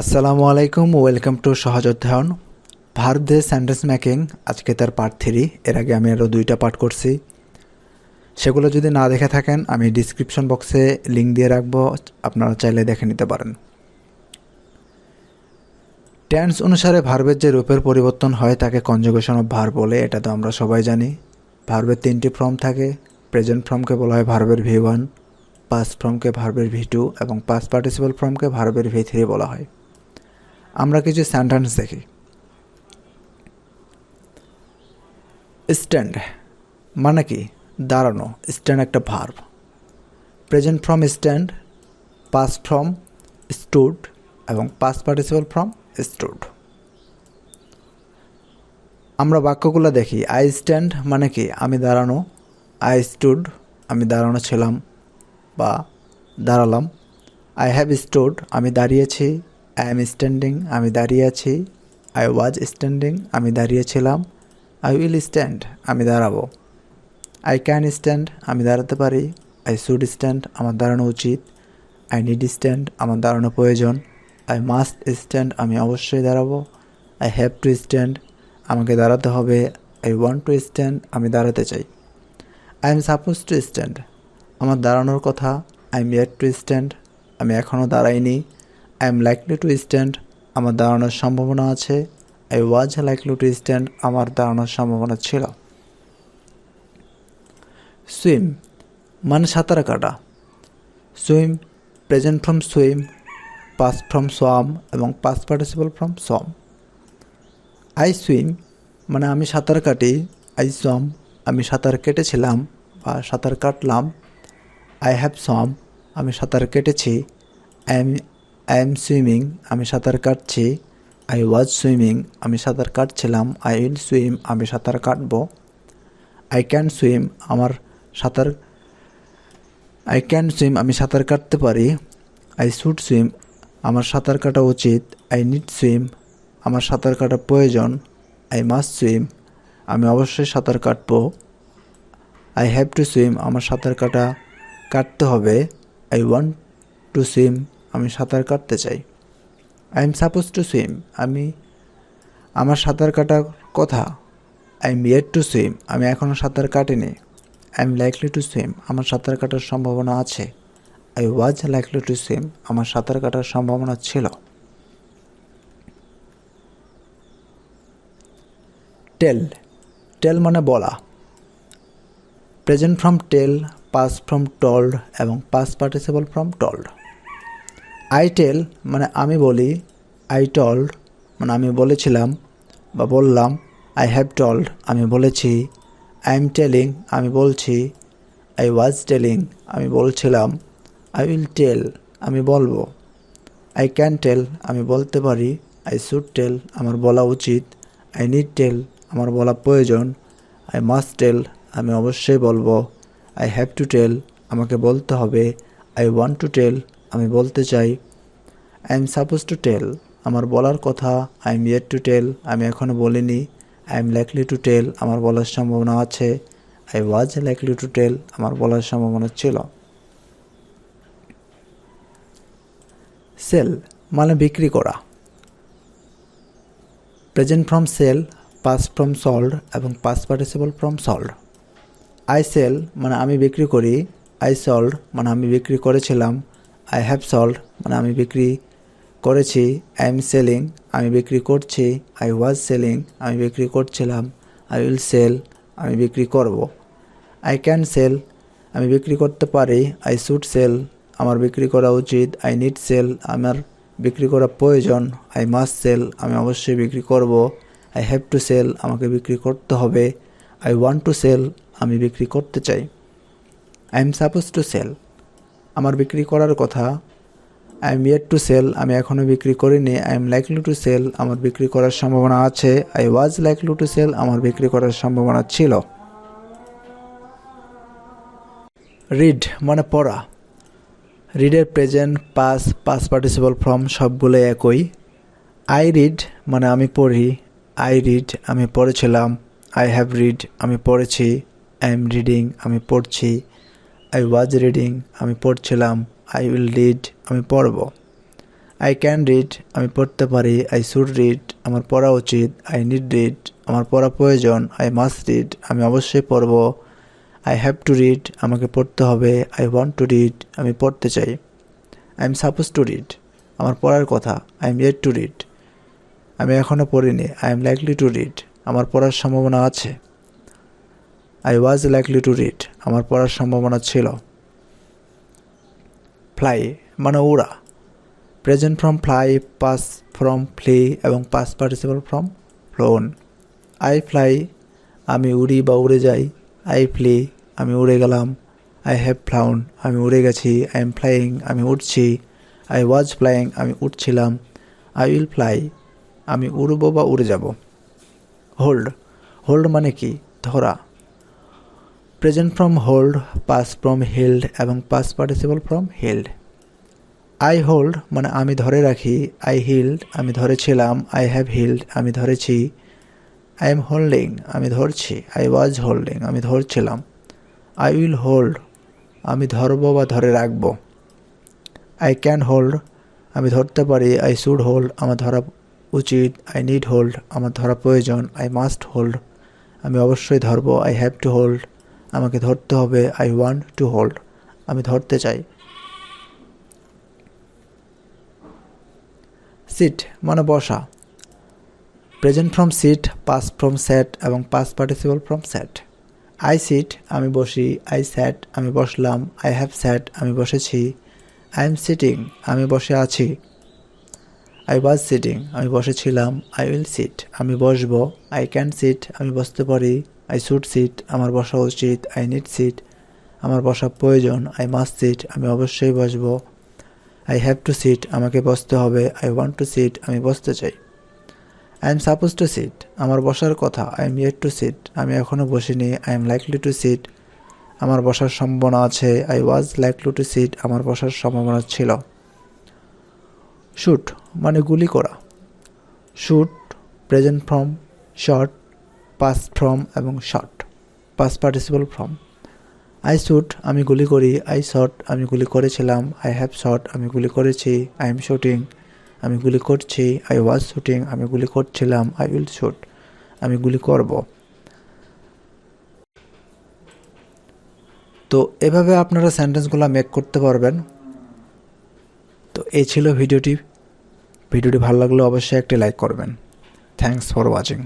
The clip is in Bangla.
আসসালামু আলাইকুম, ওয়েলকাম টু সহজ অধ্যয়ন। ভারতের সেন্টেন্স মেকিং আজকে তার পার্ট থ্রি। এর আগে আমি আরও দুইটা পার্ট করছি। সেগুলো যদি না দেখে থাকেন, আমি ডিসক্রিপশন বক্সে লিঙ্ক দিয়ে রাখব, আপনারা চাইলে দেখে নিতে পারেন। টেন্স অনুসারে ভার্বের যে রূপের পরিবর্তন হয়, তাকে কনজুগেশন অফ ভার বলে, এটা তো আমরা সবাই জানি। ভার্বের তিনটি ফর্ম থাকে প্রেজেন্ট ফর্মকে বলা হয় ভার্বের ভি ওয়ান পাস ফর্মকে ভার্বের ভি টু এবং পাস পার্টিসিপাল ফর্মকে ভার্বের ভি থ্রি বলা হয়। আমরা কিছু সেন্টেন্স দেখি। স্ট্যান্ড মানে কি? দাঁড়ানো। স্ট্যান্ড একটা verb present from stand past from stood এবং পাস পার্টিসিপাল ফ্রম স্টুড আমরা বাক্যগুলো দেখি। আই স্ট্যান্ড মানে কি? আমি দাঁড়ানো। আই স্টুড আমি দাঁড়ানো ছিলাম বা দাঁড়ালাম। আই হ্যাভ স্টুড আমি দাঁড়িয়েছি। আই এম স্ট্যান্ডিং আমি দাঁড়িয়ে আছি। আই ওয়াজ স্ট্যান্ডিং আমি দাঁড়িয়েছিলাম আই উইল স্ট্যান্ড আমি দাঁড়াবো। আই ক্যান স্ট্যান্ড আমি দাঁড়াতে পারি। আই শুড স্ট্যান্ড আমার দাঁড়ানো উচিত। আই নিড স্ট্যান্ড আমার দাঁড়ানো প্রয়োজন। আই মাস্ট স্ট্যান্ড আমি অবশ্যই দাঁড়াবো। আই হ্যাভ টু স্ট্যান্ড আমাকে দাঁড়াতে হবে। আই ওয়ান্ট টু স্ট্যান্ড আমি দাঁড়াতে চাই। I am suppose to stand আমার দাঁড়ানোর কথা। I am yet to stand আমি এখনও দাঁড়াইনি। I am likely to stand আমার দাঁড়ানোর সম্ভাবনা আছে। I was likely to stand আমার দাঁড়ানোর সম্ভাবনা ছিল। সুইম মানে সাঁতার কাটা। Swim present form swim past form swam এবং past participle form swum I swim মানে আমি সাঁতার কাটি আই সম আমি সাঁতার কেটেছিলাম বা সাঁতার কাটলাম। আই হ্যাভ সম আমি সাঁতার কেটেছি। I am I am swimming আমি সাঁতার কাটছি। আই ওয়াজ সুইমিং আমি সাঁতার কাটছিলাম। আই উইল সুইম আমি সাঁতার কাটবো। আই ক্যান সুইম আমার সাঁতার আই ক্যান সুইম আমি সাঁতার কাটতে পারি। আই শুড সুইম আমার সাঁতার কাটা উচিত। আই নিড সুইম আমার সাঁতার কাটা প্রয়োজন। আই মাস্ট সুইম আমি অবশ্যই সাঁতার কাটবো। আই হ্যাভ টু সুইম আমার সাঁতার কাটা কাটতে হবে। আই ওয়ান্ট টু সুইম আমি সাঁতার কাটতে চাই। I am suppose to swim আমি, আমার সাঁতার কাটার কথা। I am yet to swim আমি এখনও সাঁতার কাটিনি। I am likely to swim আমার সাঁতার কাটার সম্ভাবনা আছে। I was likely to swim আমার সাঁতার কাটার সম্ভাবনা ছিল। টেল টেল মানে বলা। Present form tell past form told এবং past participle form told I tell মানে আমি বলি আই টল্ড মানে আমি বলেছিলাম বা বললাম আই হ্যাভ টল্ড আমি বলেছি আই এম টেলিং আমি বলছি আই ওয়াজ টেলিং আমি বলছিলাম আই উইল টেল আমি বলব। আই ক্যান টেল আমি বলতে পারি আই শুড টেল আমার বলা উচিত আই নিড টেল আমার বলা প্রয়োজন আই মাস্ট টেল আমি অবশ্যই বলব। আই হ্যাভ টু টেল আমাকে বলতে হবে আই ওয়ান্ট টু টেল আমি বলতে চাই I am suppose to tell আমার বলার কথা I am yet to tell আমি এখনও বলিনি I am likely to tell আমার বলার সম্ভাবনা আছে I was likely to tell আমার বলার সম্ভাবনা ছিল। সেল মানে বিক্রি করা। Present form sell past form sold এবং past participle form sold I sell মানে আমি বিক্রি করি আই সল্ড মানে আমি বিক্রি করেছিলাম আই হ্যাভ সল্ড মানে আমি বিক্রি করেছি আই এম সেলিং আমি বিক্রি করছি আই ওয়াজ সেলিং আমি বিক্রি করছিলাম আই উইল সেল আমি বিক্রি করব। আই ক্যান সেল আমি বিক্রি করতে পারি আই শুড সেল আমার বিক্রি করা উচিত আই নিড সেল আমার বিক্রি করা প্রয়োজন আই মাস্ট সেল আমি অবশ্যই বিক্রি করব আই হ্যাভ টু সেল আমাকে বিক্রি করতে হবে আই ওয়ান্ট টু সেল আমি বিক্রি করতে চাই। I am suppose to sell আমার বিক্রি করার কথা। I am yet to sell আমি এখনও বিক্রি করিনি। I am likely to sell আমার বিক্রি করার সম্ভাবনা আছে। I was likely to sell আমার বিক্রি করার সম্ভাবনা ছিল। রিড মানে পড়া। রিডের present past past participle form সবগুলো একই। আই রিড মানে আমি পড়ি। আই রিড আমি পড়েছিলাম। আই হ্যাভ রিড আমি পড়েছি। আই এম রিডিং আমি পড়ছি। আই ওয়াজ রিডিং আমি পড়ছিলাম আই উইল রিড আমি পড়ব। আই ক্যান রিড আমি পড়তে পারি আই শুড রিড আমার পড়া উচিত আই নিড রিড আমার পড়া প্রয়োজন আই মাস্ট রিড আমি অবশ্যই পড়ব। আই হ্যাভ টু রিড আমাকে পড়তে হবে আই ওয়ান্ট টু রিড আমি পড়তে চাই। I am suppose to read আমার পড়ার কথা I am yet to read আমি এখনও পড়িনি I am likely to read আমার পড়ার সম্ভাবনা আছে। I was likely to read আমার পড়ার সম্ভাবনা ছিল। ফ্লাই মানে উড়া। Present form fly past form flew এবং past participle form flown I fly আমি উড়ি বা উড়ে যাই। আই ফ্লি আমি উড়ে গেলাম। আই হ্যাভ ফ্লাউন আমি উড়ে গেছি। আই এম ফ্লাইং আমি উঠছি আই ওয়াজ ফ্লাইং আমি উঠছিলাম আই উইল ফ্লাই আমি উড়ব বা উড়ে যাব। হোল্ড হোল্ড মানে কি? ধরা। Present form hold past form held এবং past participle form held I hold মানে আমি ধরে রাখি আই হিল্ড আমি ধরেছিলাম আই হ্যাভ হিল্ড আমি ধরেছি আই এম হোল্ডিং আমি ধরছি আই ওয়াজ হোল্ডিং আমি ধরছিলাম আই উইল হোল্ড আমি ধরব বা ধরে রাখব। আই ক্যান হোল্ড আমি ধরতে পারি আই শুড হোল্ড আমার ধরা উচিত আই নিড হোল্ড আমার ধরা প্রয়োজন আই মাস্ট হোল্ড আমি অবশ্যই ধরবো আই হ্যাভ টু হোল্ড আমাকে ধরতে হবে আই ওয়ান্ট টু হোল্ড আমি ধরতে চাই। সিট মানে বসা। Present form sit past form sat এবং past participle form sat I sit আমি বসি। আই স্যাট আমি বসলাম। আই হ্যাভ স্যাট আমি বসেছি। আই এম সিটিং আমি বসে আছি। আই ওয়াজ সিটিং আমি বসেছিলাম। আই উইল সিট আমি বসবো। আই ক্যান সিট আমি বসতে পারি। আই শুড সিট আমার বসা উচিত আই নিড সিট আমার বসা প্রয়োজন আই মাস্ট সিট আমি অবশ্যই বসবো। আই হ্যাভ টু সিট আমাকে বসতে হবে আই ওয়ান্ট টু সিট আমি বসতে চাই। I am suppose to sit আমার বসার কথা I am yet to sit আমি এখনও বসিনি I am likely to sit আমার বসার সম্ভাবনা আছে I was likely to sit আমার বসার সম্ভাবনা ছিল। শুট মানে গুলি করা। Shoot present form shot past form এবং shot past participle form I shoot আমি গুলি করি আই শট আমি গুলি করেছিলাম আই হ্যাভ শট আমি গুলি করেছি আই এম শুটিং আমি গুলি করছি আই ওয়াজ শুটিং আমি গুলি করছিলাম আই উইল শুট আমি গুলি করব। তো এভাবে আপনারা সেন্টেন্সগুলো মেক করতে পারবেন। তো এই ছিল ভিডিওটি। ভিডিওটি ভালো লাগলে অবশ্যই একটি লাইক করবেন। Thanks for watching